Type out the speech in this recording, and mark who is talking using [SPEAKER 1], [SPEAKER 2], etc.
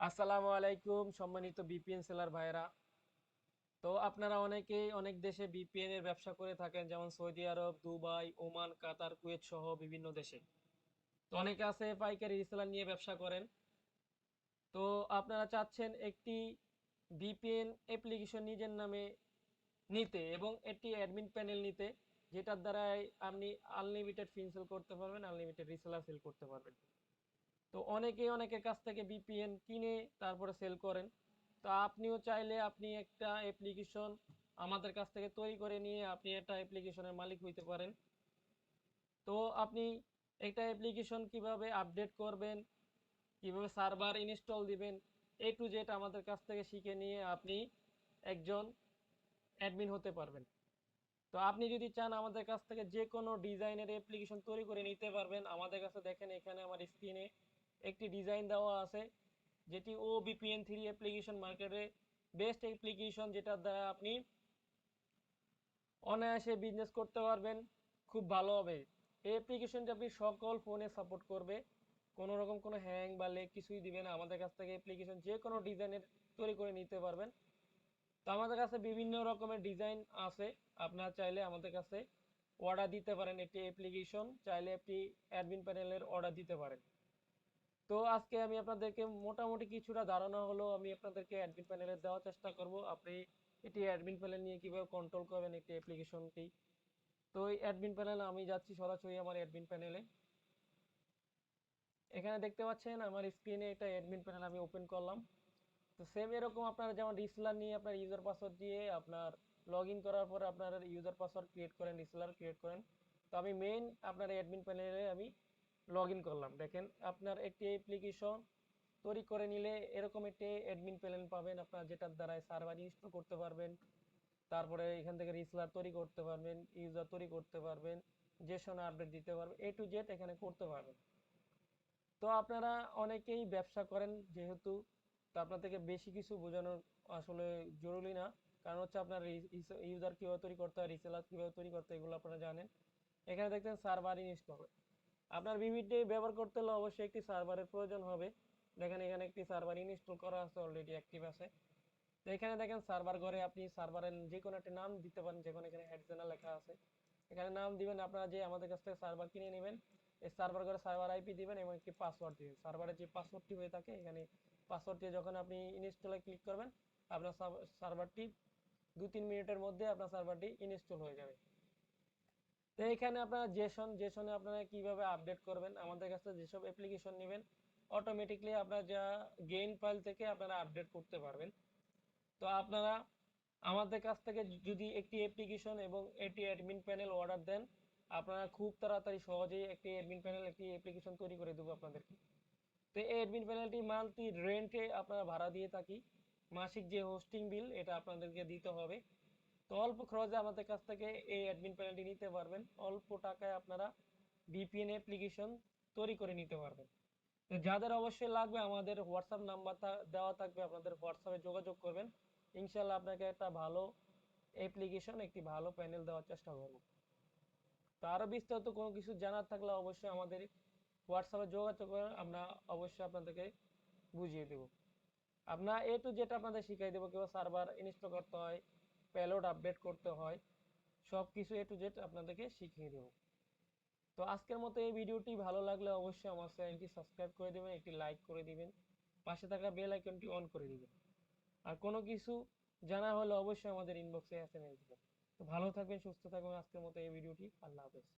[SPEAKER 1] আসসালামু আলাইকুম সম্মানিত বিপিএন সেলার ভাইরা তো আপনারা অনেকেই অনেক দেশে বিপিএন এর ব্যবসা করে থাকেন, যেমন Saudi Arab, Dubai, Oman, Qatar, Kuwait সহ বিভিন্ন দেশে। তো অনেকে আছে পাইকারি রিসেলার নিয়ে ব্যবসা করেন। তো আপনারা চাচ্ছেন একটি বিপিএন অ্যাপ্লিকেশন নিজের নামে নিতে এবং একটি অ্যাডমিন প্যানেল নিতে, যেটার দ্বারাই আপনি আনলিমিটেড ফিন সেল করতে পারবেন আনলিমিটেড রিসেলার সেল করতে পারবেন। তো অনেকেই অনেকের কাছ থেকে বিপিএন কিনে তারপরে সেল করেন। তো আপনিও চাইলে আপনি একটা অ্যাপ্লিকেশন আমাদের কাছ থেকে তৈরি করে নিয়ে আপনি একটা অ্যাপ্লিকেশনের মালিক হইতে পারেন। তো আপনি একটা অ্যাপ্লিকেশন কীভাবে আপডেট করবেন, কীভাবে সার্ভার ইনস্টল দিবেন এ টু জেড আমাদের কাছ থেকে শিখে নিয়ে আপনি একজন অ্যাডমিন হতে পারবেন। তো আপনি যদি চান আমাদের কাছ থেকে যে কোনো ডিজাইনের অ্যাপ্লিকেশন তৈরি করে নিতে পারবেন, আমাদের কাছে দেখেন এখানে আমার স্ক্রিনে একটি ডিজাইন দেওয়া আছে, যেটি ও বিপিএন থ্রি অ্যাপ্লিকেশন মার্কেটে বেস্ট অ্যাপ্লিকেশন যেটার দ্বারা আপনি অনায়াসে বিজনেস করতে পারবেন, খুব ভালো হবে। এই অ্যাপ্লিকেশনটি আপনি সকল ফোনে সাপোর্ট করবে, কোনো রকম কোনো হ্যাং বা লেগ কিছুই দিবে না। আমাদের কাছ থেকে অ্যাপ্লিকেশন যে কোনো ডিজাইনের তৈরি করে নিতে পারবেন। তো আমাদের কাছে বিভিন্ন রকমের ডিজাইন আছে, আপনারা চাইলে আমাদের কাছে অর্ডার দিতে পারেন একটি অ্যাপ্লিকেশন চাইলে একটি অ্যাডমিন প্যানেলের অর্ডার দিতে পারেন। তো আজকে আমি আপনাদেরকে মোটামুটি কিছুটা ধারণা হলো, আমি আপনাদেরকে অ্যাডমিন প্যানেলে দেওয়ার চেষ্টা করব। আপনি এটি অ্যাডমিন প্যানেল নিয়ে কীভাবে কন্ট্রোল করবেন একটি অ্যাপ্লিকেশনটি তো এই অ্যাডমিন প্যানেল আমি যাচ্ছি সরাসরি আমার অ্যাডমিন প্যানেলে এখানে দেখতে পাচ্ছেন আমার স্ক্রিনে একটা অ্যাডমিন প্যানেল আমি ওপেন করলাম। তো সেম এরকম আপনারা যেমন রিসেলার নিয়ে আপনার ইউজার পাসওয়ার্ড দিয়ে আপনার লগ ইন করার পর আপনার ইউজার পাসওয়ার্ড ক্রিয়েট করেন রিসেলার ক্রিয়েট করেন। তো আমি মেইন আপনার অ্যাডমিন প্যানেলে আমি লগ করলাম। দেখেন, আপনার একটি অ্যাপ্লিকেশন তৈরি করে নিলে এরকম একটি অ্যাডমিন প্যানেল পাবেন। আপনার যেটার দ্বারা সার্ভার ইনস্টল করতে পারবেন। তারপরে এখান থেকে রিসেলার তৈরি করতে পারবেন ইউজার তৈরি করতে পারবেন যে সময় আপডেট দিতে পারবেন এ টু জেড এখানে করতে পারবেন। তো আপনারা অনেকেই ব্যবসা করেন যেহেতু, তো আপনার থেকে বেশি কিছু বোঝানোর আসলে জরুরি না। কারণ হচ্ছে আপনার ইউজার কীভাবে তৈরি করতে হয় রিসেলার কীভাবে তৈরি করতে হয়, এগুলো আপনারা জানেন। এখানে দেখতেন সার্ভার ইনস্টল আপনার বিভিডি ব্যবহার করতে হলে অবশ্যই একটি সার্ভারের প্রয়োজন হবে। দেখেন, এখানে একটি সার্ভার ইনস্টল করা আছে অলরেডি অ্যাক্টিভ আছে। তো এখানে দেখেন, সার্ভার ঘরে আপনি সার্ভারের যে কোনো একটা নাম দিতে পারেন যেখানে এখানে হেডজেনা লেখা আছে। এখানে নাম দিবেন, আপনারা যে আমাদের কাছ থেকে সার্ভার কিনে নেবেন, এই সার্ভার ঘরে সার্ভার আইপি দিবেন এবং একটি পাসওয়ার্ড দিবেন। সার্ভারের যে পাসওয়ার্ডটি হয়ে থাকে, এখানে পাসওয়ার্ড দিয়ে যখন আপনি ইনস্টলে ক্লিক করবেন, আপনার সার্ভারটি দু তিন মিনিটের মধ্যে আপনার সার্ভারটি ইনস্টল হয়ে যাবে। তো এখানে আপনারা জেসন, জেসনে আপনারা কীভাবে আপডেট করবেন? আমাদের কাছে যেসব অ্যাপ্লিকেশন নেবেন অটোমেটিকলি আপনারা যা গেইন ফাইল থেকে আপনারা আপডেট করতে পারবেন। তো আপনারা আমাদের কাছ থেকে যদি একটি অ্যাপ্লিকেশন এবং একটি অ্যাডমিন প্যানেল অর্ডার দেন, আপনারা খুব তাড়াতাড়ি সহজেই একটি অ্যাডমিন প্যানেল একটি অ্যাপ্লিকেশন তৈরি করে দেবো আপনাদেরকে। তো এই অ্যাডমিন প্যানেলটি মান্থলি রেন্টে আপনারা ভাড়া দিয়ে থাকি। মাসিক যে হোস্টিং বিল এটা আপনাদেরকে দিতে হবে। তো অল্প খরচে আমাদের কাছ থেকে এই অ্যাডমিন প্যানেলটি নিতে পারবেন। অল্প টাকায় আপনারা ভিপিএন অ্যাপ্লিকেশন তৈরি করে নিতে পারবেন। তো যাদের অবশ্যই লাগবে আমাদের হোয়াটসঅ্যাপ নাম্বারটা দেওয়া থাকবে, আপনাদের হোয়াটসঅ্যাপে যোগাযোগ করবেন। ইনশাল্লাহ আপনাকে একটা ভালো অ্যাপ্লিকেশন একটি ভালো প্যানেল দেওয়ার চেষ্টা করব। তো আরও বিস্তারিত কোনো কিছু জানার থাকলে অবশ্যই আমাদের হোয়াটসঅ্যাপে যোগাযোগ করেন আমরা অবশ্যই আপনাদেরকে বুঝিয়ে দেব। আপনার এ টু যেটা আপনাদের শিখিয়ে দেবো, কেউ সার্ভার ইনস্টল করতে হয় পেলোড আপডেট করতে হয় সব কিছু এ টু জেড আপনাদেরকে শিখিয়ে দেব। তো আজকের মতো এই ভিডিওটি ভালো লাগলে অবশ্যই আমার চ্যানেলটি সাবস্ক্রাইব করে দেবেন, একটি লাইক করে দিবেন, পাশে থাকা বেল আইকনটি অন করে দিবেন। আর কোনো কিছু জানা হলে অবশ্যই আমাদের ইনবক্সে এসএমএস দিবেন। তো ভালো থাকবেন, সুস্থ থাকবেন আজকের মতো এই ভিডিওটি। আল্লাহ হাফেজ।